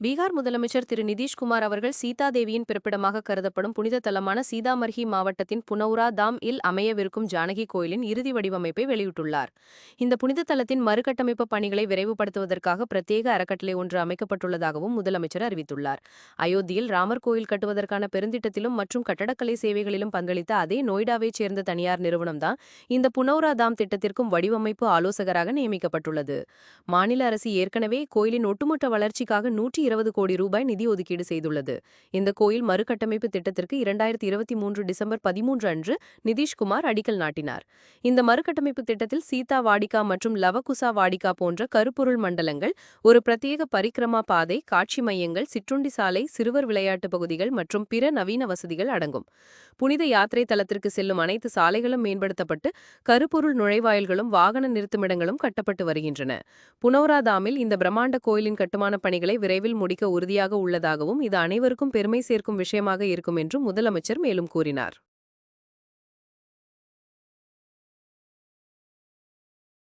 பீகார் முதலமைச்சர் திரு நிதிஷ்குமார் அவர்கள் சீதாதேவியின் பிறப்பிடமாக கருதப்படும் புனித தலமான சீதாமர்ஹி மாவட்டத்தின் புனௌரா தாம் இல் அமையவிருக்கும் ஜானகி கோயிலின் இறுதி வடிவமைப்பை வெளியிட்டுள்ளார். இந்த புனித தலத்தின் மறுகட்டமைப்பு பணிகளை விரைவுபடுத்துவதற்காக பிரத்யேக அறக்கட்டளை ஒன்று அமைக்கப்பட்டுள்ளதாகவும் முதலமைச்சர் அறிவித்துள்ளார். அயோத்தியில் ராமர் கோயில் கட்டுவதற்கான பெருந்திட்டத்திலும் மற்றும் கட்டடக்கலை சேவைகளிலும் பங்களித்த அதே நொய்டாவைச் சேர்ந்த தனியார் நிறுவனம்தான் இந்த புனௌரா தாம் திட்டத்திற்கும் வடிவமைப்பு ஆலோசகராக நியமிக்கப்பட்டுள்ளது. மாநில அரசு ஏற்கனவே கோயிலின் ஒட்டுமொத்த வளர்ச்சிக்காக நூற்றி இருபது கோடி ரூபாய் நிதி ஒதுக்கீடு செய்துள்ளது. இந்த கோயில் மறுகட்டமைப்பு திட்டத்திற்கு இரண்டாயிரத்தி இருபத்தி மூன்று டிசம்பர் பதிமூன்று அன்று நிதிஷ்குமார் அடிக்கல் நாட்டினார். இந்த மறுகட்டமைப்பு திட்டத்தில் சீதா வாடிகா மற்றும் லவகுசா வாடிகா போன்ற கருப்பொருள் மண்டலங்கள் ஒரு பிரத்யேக பரிக்கிரமா பாதை காட்சி மையங்கள் சிற்றுண்டி சாலை சிறுவர் விளையாட்டு பகுதிகள் மற்றும் பிற நவீன வசதிகள் அடங்கும். புனித யாத்திரை தலத்திற்கு செல்லும் அனைத்து சாலைகளும் மேம்படுத்தப்பட்டு கருப்பொருள் நுழைவாயில்களும் வாகன நிறுத்துமிடங்களும் கட்டப்பட்டு வருகின்றன. புனோராதாமில் இந்த பிரம்மாண்ட கோயிலின் கட்டுமான பணிகளை விரைவில் முடிக்க உறுதியாக உள்ளதாகவும் இது அனைவருக்கும் பெருமை சேர்க்கும் விஷயமாக இருக்கும் என்றும் முதலமைச்சர் மேலும் கூறினார்.